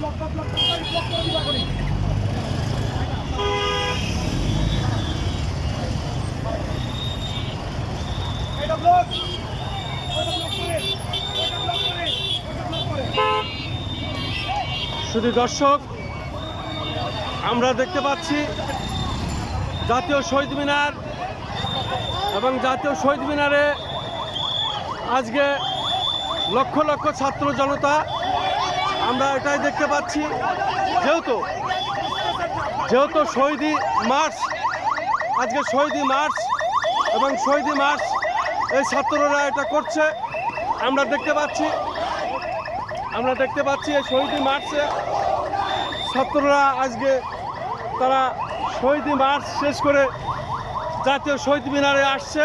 Block করে শুধু দর্শক, আমরা দেখতে পাচ্ছি জাতীয় শহীদ মিনার এবং জাতীয় শহীদ মিনারে আজকে লক্ষ লক্ষ ছাত্র জনতা, আমরা এটাই দেখতে পাচ্ছি। যেহেতু যেহেতু শহীদি মার্চ, আজকে শহীদি মার্চ এবং শহীদি মার্চ এই ছাত্ররা এটা করছে, আমরা দেখতে পাচ্ছি, আমরা দেখতে পাচ্ছি এই শহীদি মার্চে ছাত্ররা আজকে তারা শহীদি মার্চ শেষ করে জাতীয় শহীদ মিনারে আসছে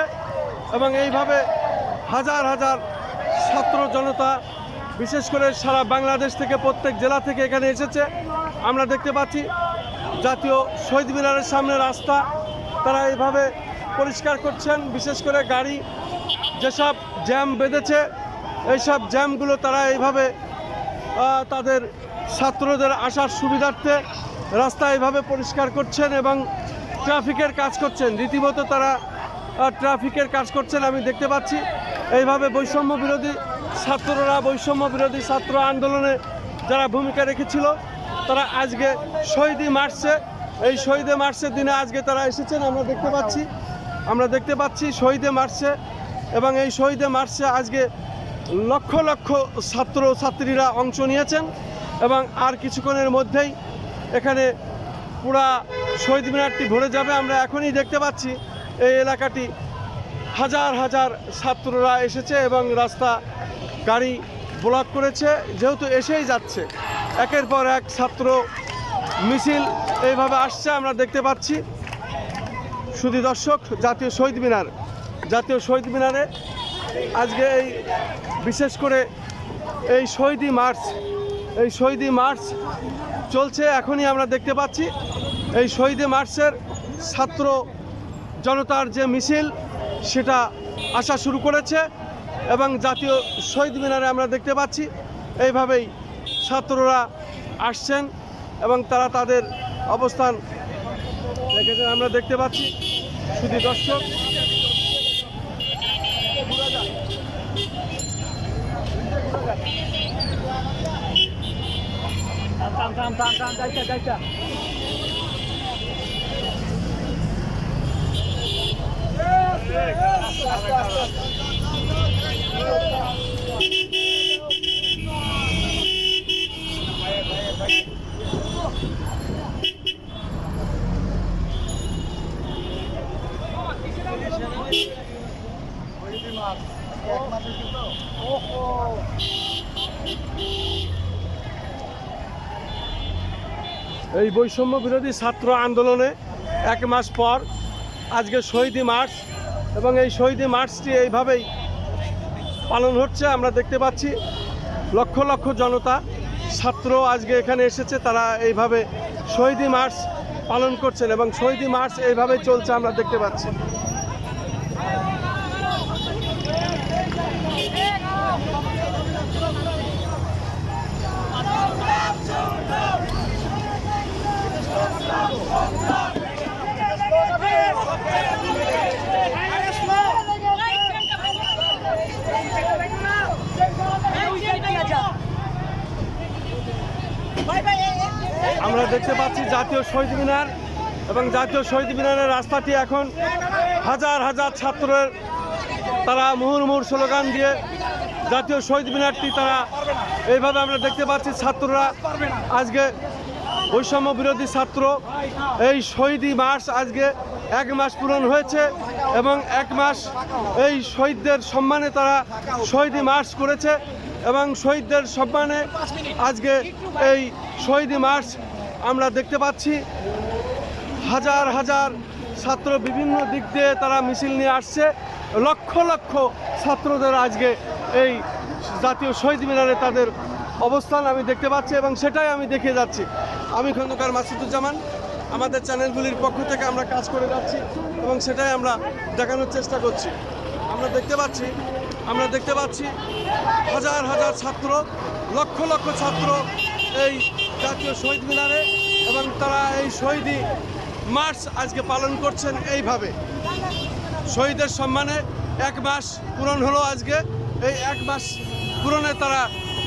এবং এইভাবে হাজার হাজার ছাত্র জনতা, বিশেষ করে সারা বাংলাদেশ থেকে, প্রত্যেক জেলা থেকে এখানে এসেছে। আমরা দেখতে পাচ্ছি, জাতীয় শহীদ মিনারের সামনে রাস্তা, তারা এইভাবে পরিষ্কার করছেন। বিশেষ করে গাড়ি, যেসব জ্যাম বেঁধেছে, এইসব জ্যামগুলো তারা এইভাবে তাদের ছাত্রদের আসার সুবিধার্থে রাস্তা এইভাবে পরিষ্কার করছেন এবং ট্রাফিকের কাজ করছেন। রীতিমতো তারা ট্রাফিকের কাজ করছেন, আমি দেখতে পাচ্ছি। এইভাবে বৈষম্য বিরোধী ছাত্ররা, বৈষম্য বিরোধী ছাত্র আন্দোলনে যারা ভূমিকা রেখেছিল, তারা আজকে শহীদি মার্চে, এই শহীদে মার্চের দিনে আজকে তারা এসেছেন, আমরা দেখতে পাচ্ছি। আমরা দেখতে পাচ্ছি শহীদে মার্চে এবং এই শহীদে মার্চে আজকে লক্ষ লক্ষ ছাত্র ছাত্রীরা অংশ নিয়েছেন এবং আর কিছুক্ষণের মধ্যেই এখানে পুরা শহীদ মিনারটি ভরে যাবে। আমরা এখনই দেখতে পাচ্ছি এই এলাকাটি হাজার হাজার ছাত্ররা এসেছে এবং রাস্তা গাড়ি ব্লক করেছে, যেহেতু এসেই যাচ্ছে। একের পর এক ছাত্র মিছিল এইভাবে আসছে, আমরা দেখতে পাচ্ছি। শুধু দর্শক, জাতীয় শহীদ মিনার, জাতীয় শহীদ মিনারে আজকে এই বিশেষ করে এই শহীদি মার্চ, এই শহীদি মার্চ চলছে, এখনই আমরা দেখতে পাচ্ছি। এই শহীদি মার্চের ছাত্র জনতার যে মিছিল সেটা আসা শুরু করেছে এবং জাতীয় শহীদ মিনারে আমরা দেখতে পাচ্ছি এইভাবেই ছাত্ররা আসছেন এবং তারা তাদের অবস্থান রেখেছেন আমরা দেখতে পাচ্ছি শুধু দর্শক যাইতা যাইতা এই বৈষম্য বিরোধী ছাত্র আন্দোলনে এক মাস পর আজকে শহীদি মার্চ এবং এই শহীদি মার্চটি এইভাবেই পালন হচ্ছে, আমরা দেখতে পাচ্ছি। লক্ষ লক্ষ জনতা ছাত্র আজকে এখানে এসেছে, তারা এইভাবে শহীদি মার্চ পালন করছেন এবং শহীদি মার্চ এইভাবে চলছে আমরা দেখতে পাচ্ছি। দেখতে পাচ্ছি জাতীয় শহীদ মিনার এবং জাতীয় শহীদ মিনারের রাস্তাটি এখন হাজার হাজার ছাত্রের তারা মুহুর্মুহুর স্লোগান দিয়ে জাতীয় শহীদ মিনারটি তারা এইভাবে আমরা দেখতে পাচ্ছি ছাত্ররা। আজকে বৈষম্য বিরোধী ছাত্র। এই শহীদি মাস আজকে এক মাস পূরণ হয়েছে এবং এক মাস এই শহীদদের সম্মানে তারা শহীদি মার্চ করেছে এবং শহীদদের সম্মানে আজকে এই শহীদি মার্চ আমরা দেখতে পাচ্ছি হাজার হাজার ছাত্র বিভিন্ন দিক দিয়ে তারা মিছিল নিয়ে আসছে। লক্ষ লক্ষ ছাত্রদের আজকে এই জাতীয় শহীদ মিনারে তাদের অবস্থান আমি দেখতে পাচ্ছি এবং সেটাই আমি দেখে যাচ্ছি। আমি খন্দকার মাসুদুজ্জামান, আমাদের চ্যানেলগুলির পক্ষ থেকে আমরা কাজ করে যাচ্ছি এবং সেটাই আমরা দেখানোর চেষ্টা করছি। আমরা দেখতে পাচ্ছি, আমরা দেখতে পাচ্ছি হাজার হাজার ছাত্র, লক্ষ লক্ষ ছাত্র এই জাতীয় শহীদ মিনারে এবং তারা এই শহীদী মার্চ আজকে পালন করছেন এইভাবে। শহীদের সম্মানে এক মাস পূরণ হলো আজকে। এই এক মাস পূরণে তারা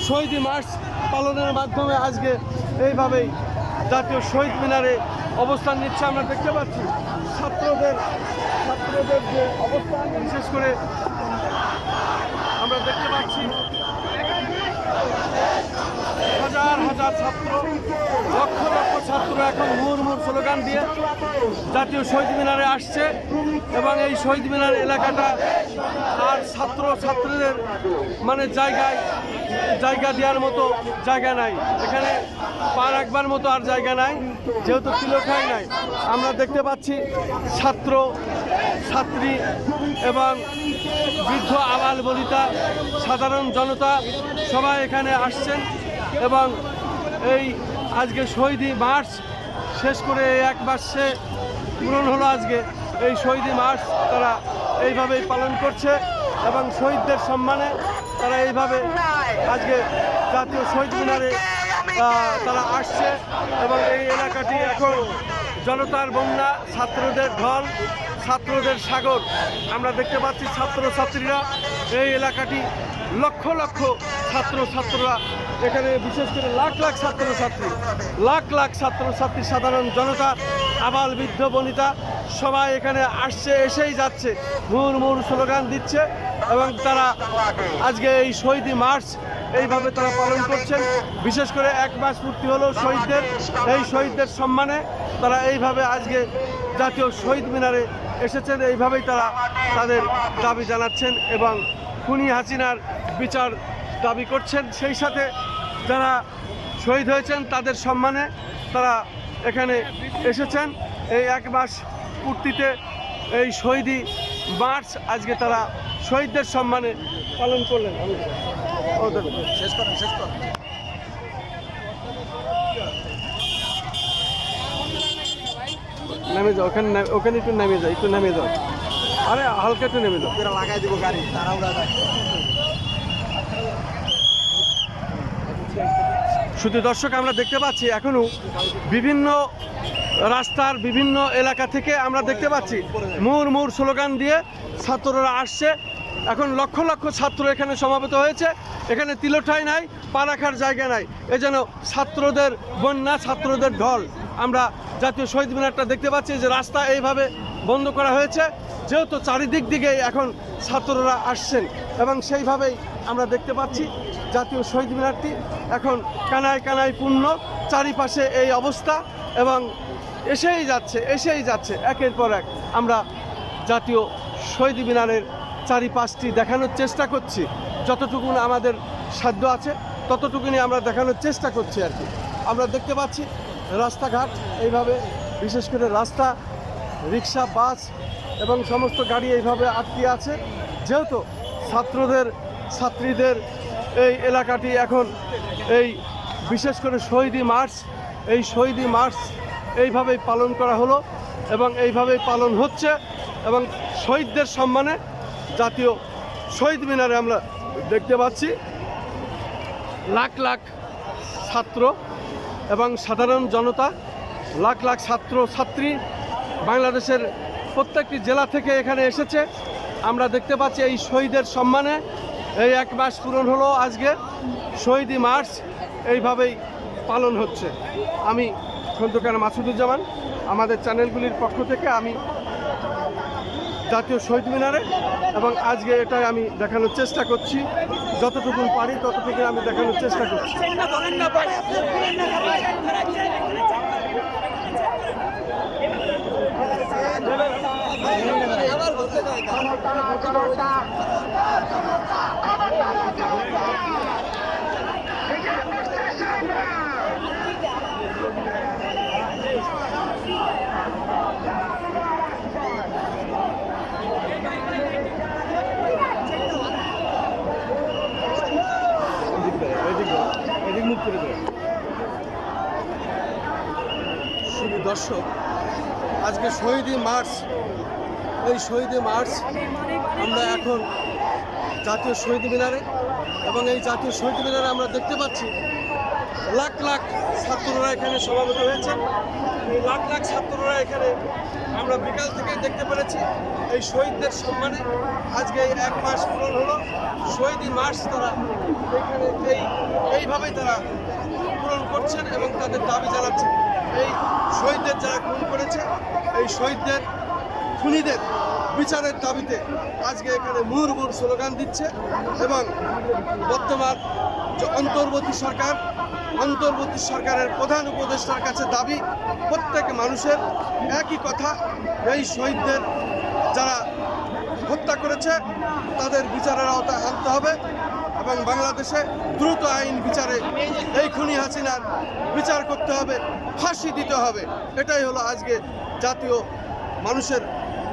শহীদ মার্চ পালনের মাধ্যমে আজকে এইভাবেই জাতীয় শহীদ মিনারে অবস্থান নিচ্ছে। আমরা দেখতে পাচ্ছি ছাত্রদের ছাত্রদের যে অবস্থান, বিশেষ করে আমরা দেখতে পাচ্ছি হাজার ছাত্র, লক্ষ লক্ষ ছাত্র এখন মুহুর্মুর স্লোগান দিয়ে জাতীয় শহীদ মিনারে আসছে এবং এই শহীদ মিনার এলাকাটা আর ছাত্র ছাত্রীদের মানে জায়গায় জায়গা দেওয়ার মতো জায়গা নাই। এখানে পা রাখবার মতো আর জায়গা নাই, যেহেতু তিলখাই নাই। আমরা দেখতে পাচ্ছি ছাত্র, ছাত্রী এবং বৃদ্ধ আবাল বলিতা, সাধারণ জনতা সবাই এখানে আসছেন এবং এই আজকে শহীদি মার্চ শেষ করে এক মাসে পূরণ হলো আজকে। এই শহীদি মার্চ তারা এইভাবেই পালন করছে এবং শহীদদের সম্মানে তারা এইভাবে আজকে জাতীয় শহীদ মিনারে তারা আসছে এবং এই এলাকাটি এখন জনতার বন্যা, ছাত্রদের ঢল ছাত্রদের সাগর। আমরা দেখতে পাচ্ছি ছাত্র ছাত্রীরা এই এলাকাটি লক্ষ লক্ষ ছাত্র ছাত্ররা এখানে বিশেষ করে লাখ লাখ ছাত্র ছাত্রী লাখ লাখ ছাত্র ছাত্রী সাধারণ জনতা, আবাল বৃদ্ধ বনিতা, সবাই এখানে আসছে, এসেই যাচ্ছে। মুহুর মুহুর স্লোগান দিচ্ছে এবং তারা আজকে এই শহীদি মার্চ এইভাবে তারা পালন করছেন। বিশেষ করে এক মাস পূর্তি হলো শহীদদের। এই শহীদদের সম্মানে তারা এইভাবে আজকে জাতীয় শহীদ মিনারে এসেছেন। এইভাবেই তারা তাদের দাবি জানাচ্ছেন এবং খুনি হাসিনার বিচার দাবি করছেন। সেই সাথে যারা শহীদ হয়েছেন, তাদের সম্মানে তারা এখানে এসেছেন। এই এক মাস পূর্তিতে এই শহীদি মার্চ আজকে তারা শহীদদের সম্মানে পালন করলেন। শেষ করেন শেষ করেন নেমে যাও ওখানে ওখানে একটু নেমে যাও একটু নেমে যাও। আরে হালকা একটু নেমে যাও। লাগাই দিব গাড়ি তারা উড়া যায় শুধু দর্শক আমরা দেখতে পাচ্ছি এখনও বিভিন্ন রাস্তার বিভিন্ন এলাকা থেকে আমরা দেখতে পাচ্ছি। মুর মুর স্লোগান দিয়ে ছাত্ররা আসছে। এখন লক্ষ লক্ষ ছাত্র এখানে সমাবেত হয়েছে। এখানে তিলঠাই নাই, পা রাখার জায়গা নাই। এ যেন ছাত্রদের বন্যা, ছাত্রদের ঢল। আমরা জাতীয় শহীদ মিনারটা দেখতে পাচ্ছি যে রাস্তা এইভাবে বন্ধ করা হয়েছে। যেহেতু চারিদিক দিকে এখন ছাত্ররা আসছেন এবং সেইভাবেই আমরা দেখতে পাচ্ছি জাতীয় শহীদ মিনারটি এখন কানায় কানায় পূর্ণ, চারিপাশে এই অবস্থা এবং এসেই যাচ্ছে এসেই যাচ্ছে। একের পর এক আমরা জাতীয় শহীদ মিনারের চারিপাশটি দেখানোর চেষ্টা করছি। যতটুকু আমাদের সাধ্য আছে ততটুকুনি আমরা দেখানোর চেষ্টা করছি আর কি। আমরা দেখতে পাচ্ছি রাস্তাঘাট, এইভাবে বিশেষ করে রাস্তা, রিক্সা, বাস এবং সমস্ত গাড়ি এইভাবে আটকে আছে। যেহেতু ছাত্রদের, ছাত্রীদের এই এলাকাটি এখন এই বিশেষ করে শহীদি মার্চ, এই শহীদি মার্চ এইভাবেই পালন করা হলো এবং এইভাবেই পালন হচ্ছে এবং শহীদদের সম্মানে জাতীয় শহীদ মিনারে আমরা দেখতে পাচ্ছি। লাখ লাখ ছাত্র এবং সাধারণ জনতা, লাখ লাখ ছাত্র ছাত্রী বাংলাদেশের প্রত্যেকটি জেলা থেকে এখানে এসেছে। আমরা দেখতে পাচ্ছি এই শহীদের সম্মানে এই এক মাস পূরণ হলো আজকে। শহীদি মার্চ এইভাবেই পালন হচ্ছে। আমি খন্দকার মাসুদুজ্জামান, আমাদের চ্যানেলগুলির পক্ষ থেকে আমি জাতীয় শহীদ মিনারে এবং আজকে এটাই আমি দেখানোর চেষ্টা করছি। যতটুকু পারি ততটুকু আমি দেখানোর চেষ্টা করছি। শুধু দর্শক, আজকে শহীদি মার্চ, এই শহীদে মার্চ আমরা এখন জাতীয় শহীদ মিনারে এবং এই জাতীয় শহীদ মিনারে আমরা দেখতে পাচ্ছি লাখ লাখ ছাত্ররা এখানে সমাবেত হয়েছে। লাখ লাখ ছাত্ররা এখানে আমরা বিকাল থেকে দেখতে পেরেছি এই শহীদদের সম্মানে। আজকে এক মাস পূরণ হলো। শহীদ মার্চ তারা এখানে এই এইভাবেই তারা পূরণ করছেন এবং তাদের দাবি জানাচ্ছেন। এই শহীদদের যারা খুন করেছে, এই শহীদদের খুনিদের বিচারের দাবিতে আজকে এখানে মুহুর্মুর স্লোগান দিচ্ছে এবং বর্তমান যে অন্তর্বর্তী সরকার অন্তর্বর্তী সরকারের প্রধান উপদেষ্টার কাছে দাবি, প্রত্যেক মানুষের একই কথা, এই শহীদদের যারা হত্যা করেছে, তাদের বিচারের আওতায় আনতে হবে এবং বাংলাদেশে দ্রুত আইন বিচারে এই খুনি হাসিনার বিচার করতে হবে, ফাঁসি দিতে হবে। এটাই হলো আজকে জাতীয় মানুষের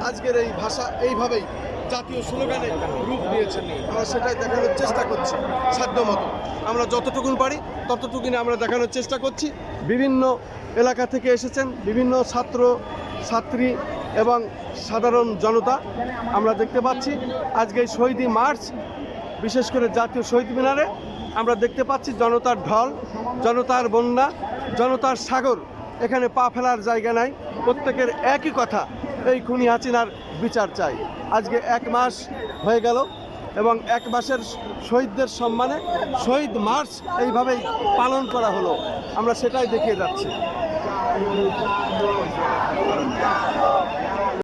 আজকের এই ভাষা এইভাবেই জাতীয় স্লোগানে রূপ নিয়েছে আমরা সেটাই দেখানোর চেষ্টা করছি সাধ্যমতো আমরা যতটুকুন পারি ততটুকুনি আমরা দেখানোর চেষ্টা করছি। বিভিন্ন এলাকা থেকে এসেছেন, বিভিন্ন ছাত্র, ছাত্রী এবং সাধারণ জনতা আমরা দেখতে পাচ্ছি। আজকে এই শহীদি মার্চ, বিশেষ করে জাতীয় শহীদ মিনারে আমরা দেখতে পাচ্ছি জনতার ঢল, জনতার বন্যা, জনতার সাগর। এখানে পা ফেলার জায়গা নাই। প্রত্যেকের একই কথা এই খুনি হাসিনার বিচার চাই। আজকে এক মাস হয়ে গেল এবং এক মাসের শহীদদের সম্মানে শহীদ মার্চ এইভাবেই পালন করা হলো। আমরা সেটাই দেখিয়ে যাচ্ছি।